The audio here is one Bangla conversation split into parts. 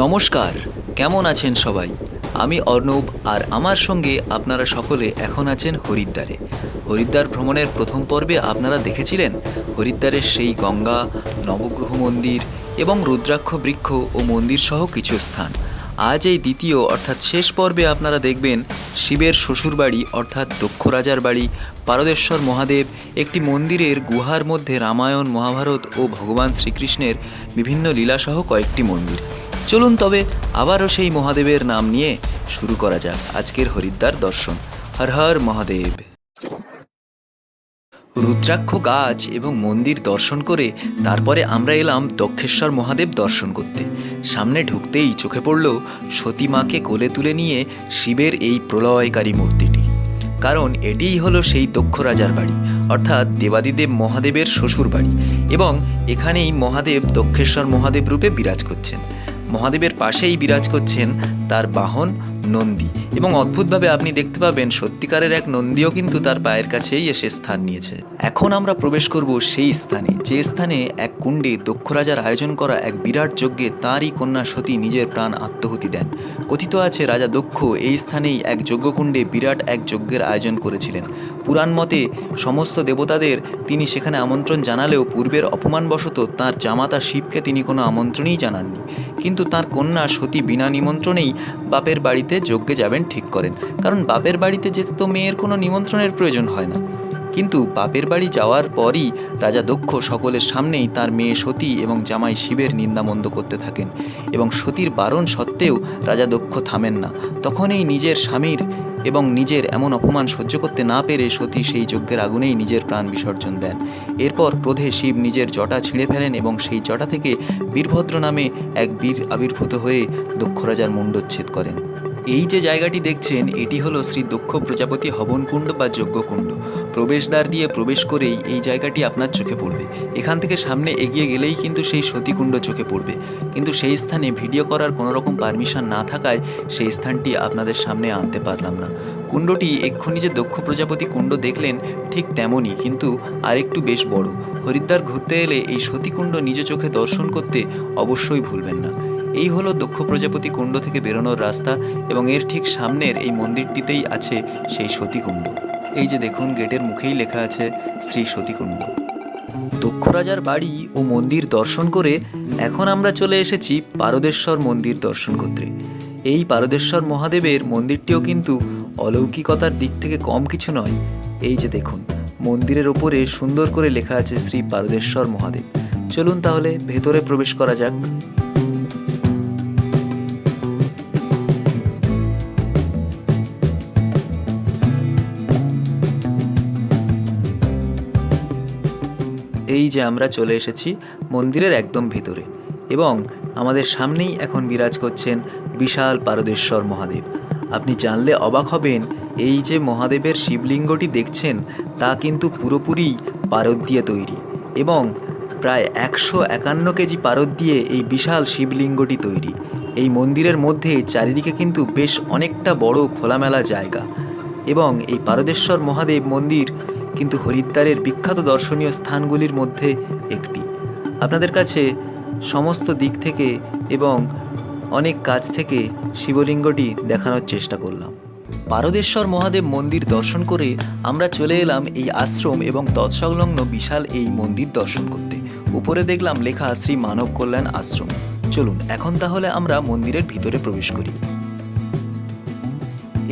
নমস্কার, কেমন আছেন সবাই? আমি অর্ণব আর আমার সঙ্গে আপনারা সকলে এখন আছেন হরিদ্বারে। হরিদ্বার ভ্রমণের প্রথম পর্বে আপনারা দেখেছিলেন হরিদ্বারের সেই গঙ্গা, নবগ্রহ মন্দির এবং রুদ্রাক্ষ বৃক্ষ ও মন্দির সহ কিছু স্থান। আজ এই দ্বিতীয় অর্থাৎ শেষ পর্বে আপনারা দেখবেন শিবের শ্বশুরবাড়ি অর্থাৎ দক্ষ রাজার বাড়ি, পারদেশ্বর মহাদেব, একটি মন্দিরের গুহার মধ্যে রামায়ণ, মহাভারত ও ভগবান শ্রীকৃষ্ণের বিভিন্ন লীলাসহ কয়েকটি মন্দির। চলুন তবে আবারও সেই মহাদেবের নাম নিয়ে শুরু করা যাক আজকের হরিদ্বার দর্শন। হর হর মহাদেব। রুদ্রাক্ষ গাছ এবং মন্দির দর্শন করে তারপরে আমরা এলাম দক্ষেশ্বর মহাদেব দর্শন করতে। সামনে ঢুকতেই চোখে পড়ল সতী মাকে কোলে তুলে নিয়ে শিবের এই প্রলয়কারী মূর্তিটি। কারণ এটিই হলো সেই দক্ষ রাজার বাড়ি, অর্থাৎ দেবাদিদেব মহাদেবের শ্বশুর বাড়ি এবং এখানেই মহাদেব দক্ষেশ্বর মহাদেব রূপে বিরাজ করছেন। মহাদেবের পাশেই বিরাজ করছেন তার বাহন নন্দী। এবং অদ্ভুতভাবে আপনি দেখতে পাবেন, সত্যিকারের এক নন্দীও কিন্তু তার পায়ের কাছেই এসে স্থান নিয়েছে। এখন আমরা প্রবেশ করব সেই স্থানে, যে স্থানে এক কুণ্ডে দক্ষ রাজার আয়োজন করা এক বিরাট যজ্ঞে তাঁরই কন্যা সতী নিজের প্রাণ আত্মহুতি দেন। কথিত আছে, রাজা দক্ষ এই স্থানেই এক যজ্ঞকুণ্ডে বিরাট এক যজ্ঞের আয়োজন করেছিলেন। পুরাণ মতে সমস্ত দেবতাদের তিনি সেখানে আমন্ত্রণ জানালেও পূর্বের অপমানবশত তাঁর জামাতা শিবকে তিনি কোনো আমন্ত্রণই জানাননি। কিন্তু তার কন্যা সতী বিনা নিমন্ত্রণেই বাপের বাড়িতে যজ্ঞে যাবেন ঠিক করেন। কারণ বাপের বাড়িতে যেতে তো মেয়ের কোনো নিমন্ত্রণের প্রয়োজন হয় না। কিন্তু বাপের বাড়ি যাওয়ার পরই রাজা দক্ষ সকলের সামনেই তার মেয়ে সতী এবং জামাই শিবের নিন্দামন্দ করতে থাকেন এবং সতীর বারণ সত্ত্বেও রাজা দক্ষ থামেন না। তখনই নিজের স্বামীর এবং নিজের এমন অপমান সহ্য করতে না পেরে সতী সেই যজ্ঞের আগুনেই নিজের প্রাণ বিসর্জন দেন। এরপর ক্রোধে শিব নিজের জটা ছিঁড়ে ফেলেন এবং সেই জটা থেকে বীরভদ্র নামে এক বীর আবির্ভূত হয়ে দক্ষ রাজার মুণ্ডচ্ছেদ করেন। এই যে জায়গাটি দেখছেন, এটি হলো শ্রী দক্ষ প্রজাপতি হবনকুণ্ড বা যজ্ঞকুণ্ড। প্রবেশদ্বার দিয়ে প্রবেশ করেই এই জায়গাটি আপনার চোখে পড়বে। এখান থেকে সামনে এগিয়ে গেলেই কিন্তু সেই সতীকুণ্ড চোখে পড়বে। কিন্তু সেই স্থানে ভিডিও করার কোনো রকম পারমিশন না থাকায় সেই স্থানটি আপনাদের সামনে আনতে পারলাম না। কুণ্ডটি এক্ষুনি যে দক্ষ প্রজাপতি কুণ্ড দেখলেন, ঠিক তেমনই, কিন্তু আরেকটু বেশ বড়। হরিদ্বার ঘুরতে এলে এই সতীকুণ্ড নিজ চোখে দর্শন করতে অবশ্যই ভুলবেন না। এই হলো দক্ষ প্রজাপতি কুণ্ড থেকে বেরোনোর রাস্তা এবং এর ঠিক সামনের এই মন্দিরটিতেই আছে সেই সতীকুণ্ড। এই যে দেখুন, গেটের মুখেই লেখা আছে শ্রী সতীকুণ্ড। দক্ষ রাজার বাড়ি ও মন্দির দর্শন করে এখন আমরা চলে এসেছি পারদেশ্বর মন্দির দর্শন করতে। এই পারদেশ্বর মহাদেবের মন্দিরটিও কিন্তু অলৌকিকতার দিক থেকে কম কিছু নয়। এই যে দেখুন, মন্দিরের ওপরে সুন্দর করে লেখা আছে শ্রী পারদেশ্বর মহাদেব। চলুন তাহলে ভেতরে প্রবেশ করা যাক। এই যে আমরা চলে এসেছি মন্দিরের একদম ভিতরে এবং আমাদের সামনেই এখন বিরাজ করছেন বিশাল পারদেশ্বর মহাদেব। আপনি জানলে অবাক হবেন, এই যে মহাদেবের শিবলিঙ্গটি দেখছেন, তা কিন্তু পুরোপুরি পারদ দিয়ে তৈরি এবং প্রায় একশো একান্ন কেজি পারদ দিয়ে এই বিশাল শিবলিঙ্গটি তৈরি। এই মন্দিরের মধ্যে চারিদিকে কিন্তু বেশ অনেকটা বড় খোলামেলা জায়গা এবং এই পারদেশ্বর মহাদেব মন্দির কিন্তু হরিদ্বারের বিখ্যাত দর্শনীয় স্থানগুলির মধ্যে একটি। আপনাদের কাছে সমস্ত দিক থেকে এবং অনেক কাছ থেকে শিবলিঙ্গটি দেখানোর চেষ্টা করলাম। পারদেশ্বর মহাদেব মন্দির দর্শন করে আমরা চলে এলাম এই আশ্রম এবং তৎসংলগ্ন বিশাল এই মন্দির দর্শন করতে। উপরে দেখলাম লেখা শ্রী মানব কল্যাণ আশ্রম। চলুন, এখন তাহলে আমরা মন্দিরের ভিতরে প্রবেশ করি।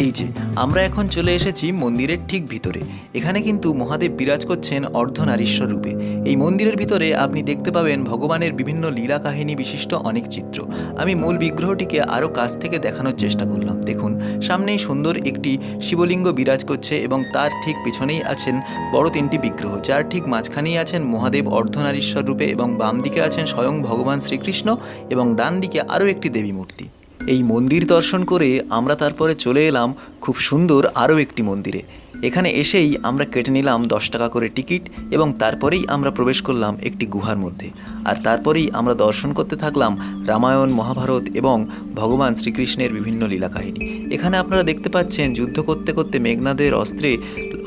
এই যে, আমরা এখন চলে এসেছি মন্দিরের ঠিক ভিতরে। এখানে কিন্তু মহাদেব বিরাজ করছেন অর্ধনারীশ্বর রূপে। এই মন্দিরের ভিতরে আপনি দেখতে পাবেন ভগবানের বিভিন্ন লীলা কাহিনী বিশিষ্ট অনেক চিত্র। আমি মূল বিগ্রহটিকে আরও কাছ থেকে দেখানোর চেষ্টা করলাম। দেখুন, সামনেই সুন্দর একটি শিবলিঙ্গ বিরাজ করছে এবং তার ঠিক পিছনেই আছেন বড় তিনটি বিগ্রহ, যার ঠিক মাঝখানেই আছেন মহাদেব অর্ধনারীশ্বর রূপে এবং বাম দিকে আছেন স্বয়ং ভগবান শ্রীকৃষ্ণ এবং ডান দিকে আরও একটি দেবী মূর্তি। এই মন্দির দর্শন করে আমরা তারপরে চলে এলাম খুব সুন্দর আরও একটি মন্দিরে। এখানে এসেই আমরা কেটে নিলাম দশ টাকা করে টিকিট এবং তারপরেই আমরা প্রবেশ করলাম একটি গুহার মধ্যে। আর তারপরেই আমরা দর্শন করতে থাকলাম রামায়ণ, মহাভারত এবং ভগবান শ্রীকৃষ্ণের বিভিন্ন লীলা কাহিনী এখানে আপনারা দেখতে পাচ্ছেন যুদ্ধ করতে করতে মেঘনাদের অস্ত্রে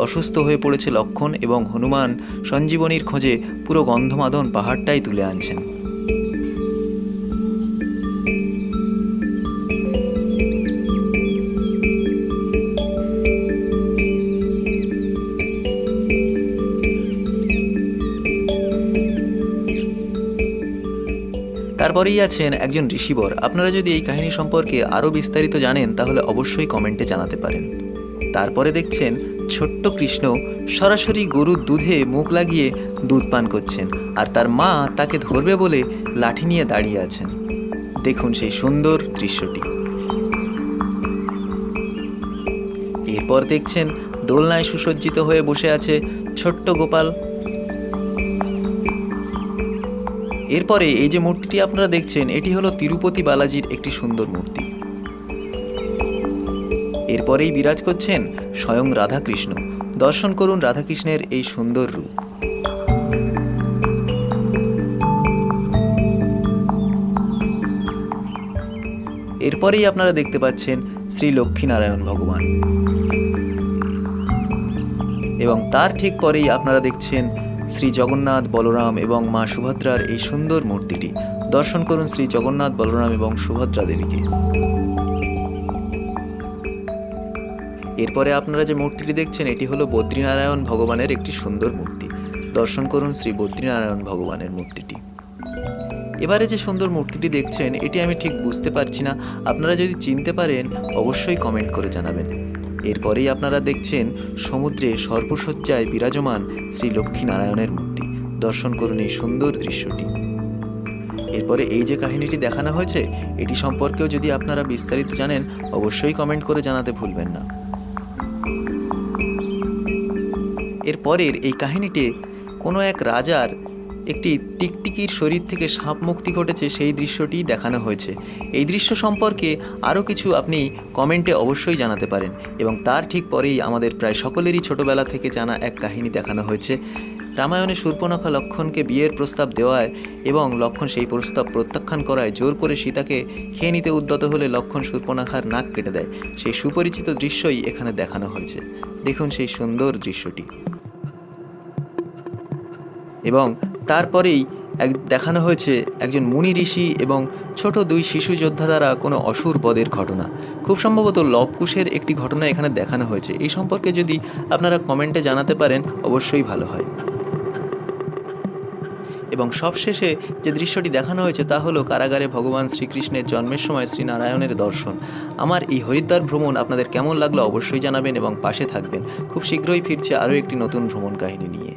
অসুস্থ হয়ে পড়েছে লক্ষণ এবং হনুমান সঞ্জীবনীর খোঁজে পুরো গন্ধমাদন পাহাড়টাই তুলে আনছেন। তারপরেই আছেন একজন ঋষিবর। আপনারা যদি এই কাহিনী সম্পর্কে আরও বিস্তারিত জানেন, তাহলে অবশ্যই কমেন্টে জানাতে পারেন। তারপরে দেখছেন, ছোট্ট কৃষ্ণ সরাসরি গরুর দুধে মুখ লাগিয়ে দুধ পান করছেন, আর তার মা তাকে ধরবে বলে লাঠি নিয়ে দাঁড়িয়ে আছেন। দেখুন সেই সুন্দর দৃশ্যটি। এরপর দেখছেন, দোলনায় সুসজ্জিত হয়ে বসে আছে ছোট্ট গোপাল। এরপরে এই যে মূর্তিটি আপনারা দেখছেন, এটি হলো তিরুপতি বালাজির একটি সুন্দর মূর্তি। এরপরেই বিরাজ করছেন স্বয়ং রাধাকৃষ্ণ। দর্শন করুন রাধাকৃষ্ণের এই সুন্দর রূপ। এরপরেই আপনারা দেখতে পাচ্ছেন শ্রী লক্ষ্মীনারায়ণ ভগবান। এবং তার ঠিক পরেই আপনারা দেখছেন শ্রী জগন্নাথ বলরাম এবং মা সুভদ্রার এই সুন্দর মূর্তিটি। দর্শন করুন শ্রী জগন্নাথ বলরাম এবং সুভদ্রা দেবীকে। এরপরে আপনারা যে মূর্তিটি দেখছেন, এটি হলো বদ্রীনারায়ণ ভগবানের একটি সুন্দর মূর্তি। দর্শন করুন শ্রী বদ্রীনারায়ণ ভগবানের মূর্তিটি। এবারে যে সুন্দর মূর্তিটি দেখছেন, এটি আমি ঠিক বুঝতে পারছি না। আপনারা যদি চিনতে পারেন, অবশ্যই কমেন্ট করে জানাবেন। এরপরেই আপনারা দেখছেন সমুদ্রে সর্বসজ্জায় বিরাজমান শ্রী লক্ষ্মীনারায়ণের মূর্তি। দর্শন করুন এই সুন্দর দৃশ্যটি। এরপরে এই যে কাহিনীটি দেখানো হয়েছে, এটি সম্পর্কেও যদি আপনারা বিস্তারিত জানেন, অবশ্যই কমেন্ট করে জানাতে ভুলবেন না। এরপরের এই কাহিনীতে কোনো এক রাজার একটি টিকটিকির শরীর থেকে সাপ মুক্তি ঘটেছে, সেই দৃশ্যটি দেখানো হয়েছে। এই দৃশ্য সম্পর্কে আরও কিছু আপনি কমেন্টে অবশ্যই জানাতে পারেন এবং তার ঠিক পরেই আমাদের প্রায় সকলেরই ছোটবেলা থেকে জানা এক কাহিনী দেখানো হয়েছে। রামায়ণে শূর্পণখা লক্ষণকে বিয়ের প্রস্তাব দেওয়ায় এবং লক্ষণ সেই প্রস্তাব প্রত্যাখ্যান করায় জোর করে সীতাকে খেয়ে নিতে উদ্যত হলে লক্ষণ শূর্পণখার নাক কেটে দেয়। সেই সুপরিচিত দৃশ্যই এখানে দেখানো হয়েছে। দেখুন সেই সুন্দর দৃশ্যটি। এবং তারপরেই এক দেখানো হয়েছে একজন মুনি ঋষি এবং ছোট দুই শিশু যোদ্ধা দ্বারা কোনো অসুর পদের ঘটনা। খুব সম্ভবত লবকুশের একটি ঘটনা এখানে দেখানো হয়েছে। এই সম্পর্কে যদি আপনারা কমেন্টে জানাতে পারেন, অবশ্যই ভালো হয়। এবং সবশেষে যে দৃশ্যটি দেখানো হয়েছে, তা হলো কারাগারে ভগবান শ্রীকৃষ্ণের জন্মের সময় শ্রীনারায়ণের দর্শন। আমার এই হরিদ্বার ভ্রমণ আপনাদের কেমন লাগল অবশ্যই জানাবেন এবং পাশে থাকবেন। খুব শীঘ্রই ফিরছে আরও একটি নতুন ভ্রমণ কাহিনী নিয়ে।